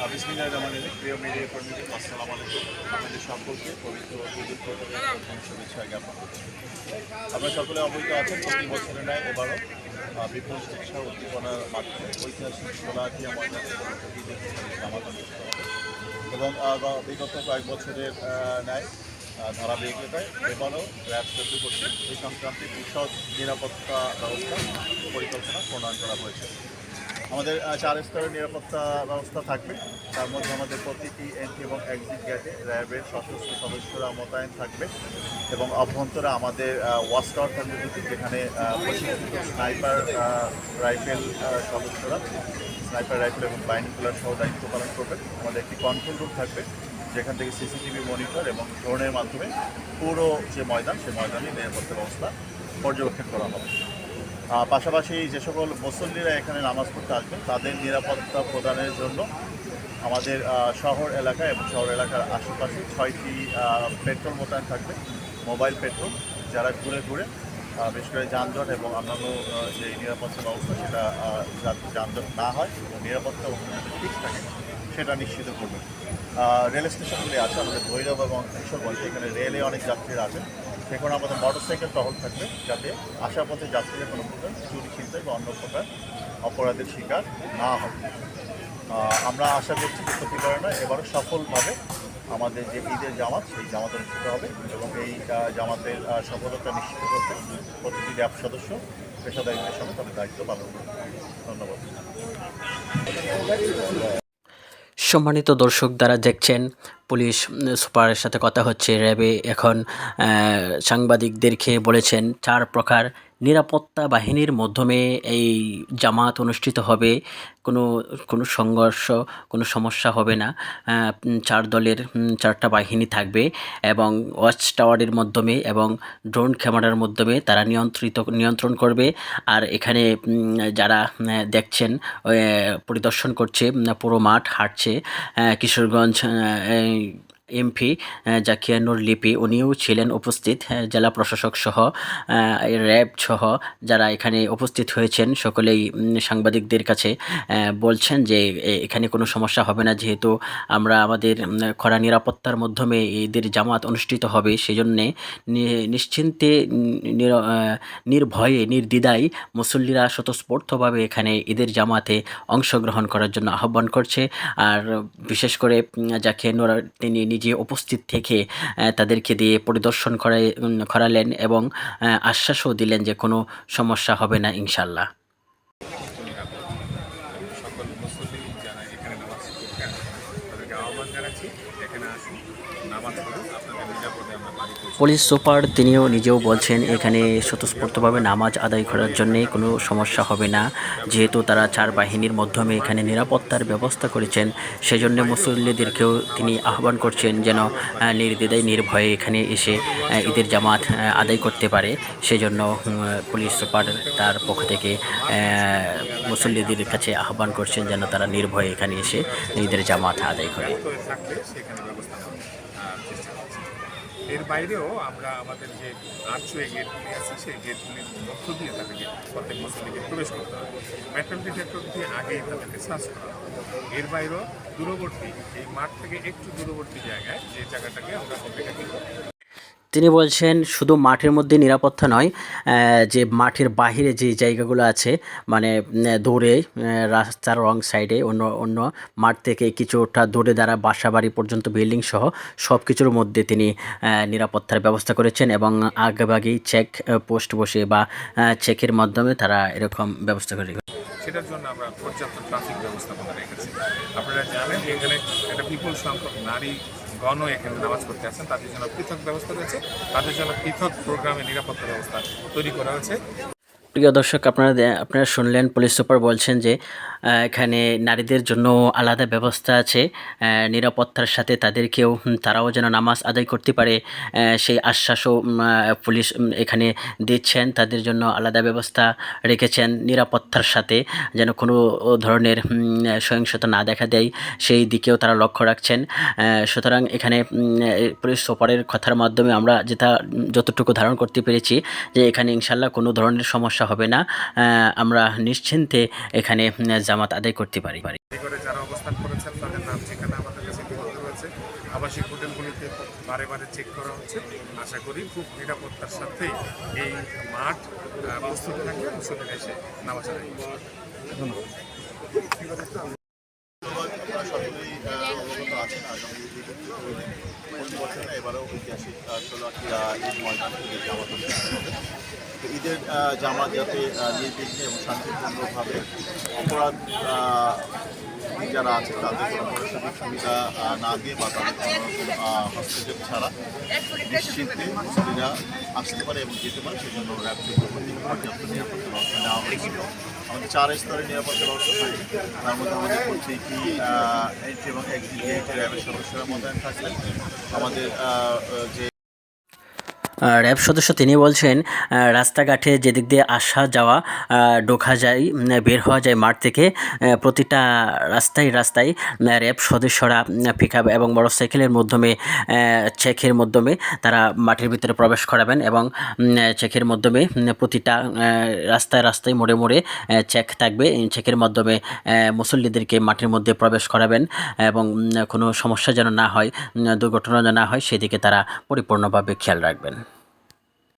আমাদের করছি। আমরা সকলে অবহিত আছেন প্রতি বছরের ন্যায় এবারও বিপুল চিকিৎসা উদ্দীপনার মাধ্যমে ঐতিহাসিক অনুষ্ঠিত হবে এবং বিগত কয়েক বছরের ন্যায় ধারাবাহিকতায় এবারও র্যাব চোদ্দ কর্তৃক এই সংক্রান্তে বিশদ নিরাপত্তা ব্যবস্থা পরিকল্পনা প্রণয়ন করা হয়েছে। আমাদের চার স্তরের নিরাপত্তা ব্যবস্থা থাকবে। তার মধ্যে আমাদের প্রতিটি এন্ট্রি এবং এক্সিট গেটে র্যাবের সশস্ত্র সদস্যরা মোতায়েন থাকবে এবং অভ্যন্তরে আমাদের ওয়াচ টাওয়ার থাকবে যেখানে স্নাইপার রাইফেল সদস্যরা, স্নাইপার, রাইফেল এবং বাইনিকুলার সহ দায়িত্ব পালন করবে। আমাদের একটি কন্ট্রোল রুম থাকবে, যেখান থেকে সিসিটিভি মনিটর এবং ড্রোনের মাধ্যমে পুরো যে ময়দান সেই ময়দানে নিরাপত্তা ব্যবস্থা পর্যবেক্ষণ করা হবে। পাশাপাশি যে সকল মুসল্লিরা এখানে নামাজ পড়তে আসবেন, তাদের নিরাপত্তা প্রদানের জন্য আমাদের শহর এলাকা এবং শহর এলাকার আশেপাশে ছয়টি পেট্রোল মোতায়েন থাকবে, মোবাইল পেট্রোল, যারা ঘুরে ঘুরে বিশেষ করে যানজট এবং অন্যান্য যে নিরাপত্তা ব্যবস্থা সেটা যাতে যানজট না হয় এবং নিরাপত্তা ঠিক থাকে, সেটা নিশ্চিত করবে। রেল স্টেশনগুলি আছে, আমাদের ভৈরব এবং কিশোরগঞ্জ, এখানে রেলে অনেক যাত্রীরা আছেন সেখানে আমাদের মোটর সাইকেল টহল থাকবে যাতে আসার পথে যাত্রীরা কোনো প্রকার চুরি ছিনতাই বা অন্য প্রকার অপরাধের শিকার না আহ, আমরা আশা করছি যে নয় এবারও সফলভাবে আমাদের যে ঈদের জামাত সেই জামাত অনুষ্ঠিত হবে এবং এই জামাতের সফলতা নিশ্চিত করতে প্রতিটি র্যাব সদস্য পেশাদারিত্বের সঙ্গে তাদের দায়িত্ব পালন করবে। ধন্যবাদ। সম্মানিত দর্শক দ্বারা দেখছেন, পুলিশ সুপারের সাথে কথা হচ্ছে। র্যাবে এখন সাংবাদিকদেরকে বলেছেন, চার প্রকার নিরাপত্তা বাহিনীর মাধ্যমে এই জামাত অনুষ্ঠিত হবে, কোনো কোনো সংঘর্ষ, কোনো সমস্যা হবে না। চার দলের চারটা বাহিনী থাকবে এবং ওয়াচ টাওয়ারের মাধ্যমে এবং ড্রোন ক্যামেরার মাধ্যমে তারা নিয়ন্ত্রিত, নিয়ন্ত্রণ করবে। আর এখানে যারা দেখছেন পরিদর্শন করছে পুরো মাঠ হাঁটছে কিশোরগঞ্জ এমপি জাকিয়ানুর লিপি উনিও ছিলেন উপস্থিত জেলা প্রশাসক সহ র্যাব সহ যারা এখানে উপস্থিত হয়েছেন সকলেই সাংবাদিকদের কাছে বলছেন যে এখানে কোনো সমস্যা হবে না যেহেতু আমরা আমাদের খরা নিরাপত্তার মাধ্যমে ঈদের জামাত অনুষ্ঠিত হবে সেজন্যে নিশ্চিন্তে নির- নির্ভয়ে নির্দ্বিধায় মুসল্লিরা স্বতঃস্ফূর্তভাবে এখানে ঈদের জামাতে অংশগ্রহণ করার জন্য আহ্বান করছে। আর বিশেষ করে উম, যাকে নোরা তিনি নিজে উপস্থিত থেকে তাদেরকে দিয়ে পরিদর্শন করাই করালেন এবং আশ্বাসও দিলেন যে কোনো সমস্যা হবে না ইনশাল্লাহ সকল মুসল্লি যারা এখানে নামাজ পড়তে আসেন তাদেরকে আহ্বান জানাচ্ছি এখানে আসুন নামাজ পড়ুন আপনাদের নিরাপদে আমরা বাড়ি পৌঁছে পুলিশ সুপার তিনিও নিজেও বলছেন, এখানে স্বতঃস্ফূর্তভাবে নামাজ আদায় করার জন্যে কোনো সমস্যা হবে না। যেহেতু তারা চার বাহিনীর মাধ্যমে এখানে নিরাপত্তার ব্যবস্থা করেছেন, সেজন্য মুসল্লিদেরকেও তিনি আহ্বান করছেন যেন নির্দ্বিধায়, নির্ভয়ে এখানে এসে ঈদের জামাত আদায় করতে পারে। সেজন্য পুলিশ সুপার তার পক্ষ থেকে মুসল্লিদের কাছে আহ্বান করছেন যেন তারা নির্ভয়ে এখানে এসে ঈদের জামাত আদায় করে। থাকলে সেখানে ব্যবস্থা নেওয়ার চেষ্টা করছি। এর বাইরেও আমরা আমাদের যে আর্চওয়ে গেটগুলি আছে, সেই গেটগুলির মধ্য দিয়ে তাদেরকে প্রত্যেক মুসলিমকে প্রবেশ করতে হবে মেটাল ডিটেক্টর দিয়ে আগেই তাদেরকে সার্চ করা এর বাইরেও দূরবর্তী, এই মাঠ থেকে একটু দূরবর্তী জায়গায় যে জায়গাটাকে আমরা অপেক্ষা তিনি বলছেন, শুধু মাঠের মধ্যে নিরাপত্তা নয় যে মাঠের বাহিরে যে জায়গাগুলো আছে মানে দূরে রাস্তার রং সাইডে অন্য অন্য মাঠ থেকে কিছুটা দূরে দ্বারা বাসা বাড়ি পর্যন্ত বিল্ডিং সহ সব কিছুর মধ্যে তিনি নিরাপত্তার ব্যবস্থা করেছেন এবং আগেভাগেই চেক পোস্ট বসে বা চেকের মাধ্যমে তারা এরকম ব্যবস্থা করে সেটার জন্য আমরা পর্যাপ্ত ট্রাফিক ব্যবস্থাপনা রেখেছি। আপনারা জানেন এখানে একটা বিপুল সংখ্যক নারী গণ এখানে নামাজ পড়তে আসেন তাদের জন্য পৃথক ব্যবস্থা রয়েছে, তাদের জন্য পৃথক প্রোগ্রামে নিরাপত্তা ব্যবস্থা তৈরি করা হয়েছে। প্রিয় দর্শক, আপনারা আপনারা শুনলেন পুলিশ সুপার বলছেন যে এখানে নারীদের জন্য আলাদা ব্যবস্থা আছে নিরাপত্তার সাথে তাদেরকেও তারাও যেন নামাজ আদায় করতে পারে সেই আশ্বাসও পুলিশ এখানে দিচ্ছেন। তাদের জন্য আলাদা ব্যবস্থা রেখেছেন নিরাপত্তার সাথে, যেন কোনো ধরনের সহিংসতা না দেখা দেয়, সেই দিকেও তারা লক্ষ্য রাখছেন। সুতরাং এখানে পুলিশ সুপারের কথার মাধ্যমে আমরা যেটা, যতটুকু ধারণ করতে পেরেছি যে, এখানে ইনশাল্লাহ কোনো ধরনের সমস্যা হবে না আমরা নিশ্চিন্তে এখানে জামাত আদায় করতে পারি। যারা অবস্থান করেছেন তাদের নাম ঠিকানা আমাদের কাছে রয়েছে। আবাসিক হোটেলগুলিতে বারে বারে চেক করা হচ্ছে। আশা করি খুব নিরাপত্তার সাথেই এই মাঠ প্রস্তুত থাকবে এসে নামাজ আদায় এবারেও ঐতিহাসিক ময়দান ঈদের জামাত যাতে নির্বিঘ্নে এবং শান্তিপূর্ণভাবে অপরাধ যারা আছে তাদের কোনো সুযোগ সুবিধা না দিয়ে বা তাদের হস্তক্ষেপ ছাড়া নিশ্চিন্তে মুসলিরা আসতে পারে এবং যেতে পারে, সেজন্য থেকে পর্যাপ্ত নিরাপত্তা ব্যবস্থা নেওয়া হয়েছিল আমাদের চার স্তরের নিরাপত্তা ব্যবস্থা থাকে। তার মধ্যে আমাদের হচ্ছে কি এবং এক্সিট গেটে র্যাবের সদস্যরা মোতায়েন থাকলেন আমাদের যে র্যাব সদস্য তিনি বলছেন রাস্তাঘাটে যেদিক দিয়ে আসা যাওয়া ঢোকা যায় বের হওয়া যায় মাঠ থেকে প্রতিটা রাস্তায় রাস্তায় র্যাব সদস্যরা পিক আপ এবং মোটরসাইকেলের মাধ্যমে চেকের মাধ্যমে তারা মাঠের ভিতরে প্রবেশ করাবেন এবং চেকের মাধ্যমে প্রতিটা রাস্তায় রাস্তায় মোড়ে মোড়ে চেক থাকবে। চেকের মাধ্যমে মুসল্লিদেরকে মাঠের মধ্যে প্রবেশ করাবেন এবং কোনো সমস্যা যেন না হয় দুর্ঘটনা যেন না হয়, সেদিকে তারা পরিপূর্ণভাবে খেয়াল রাখবেন।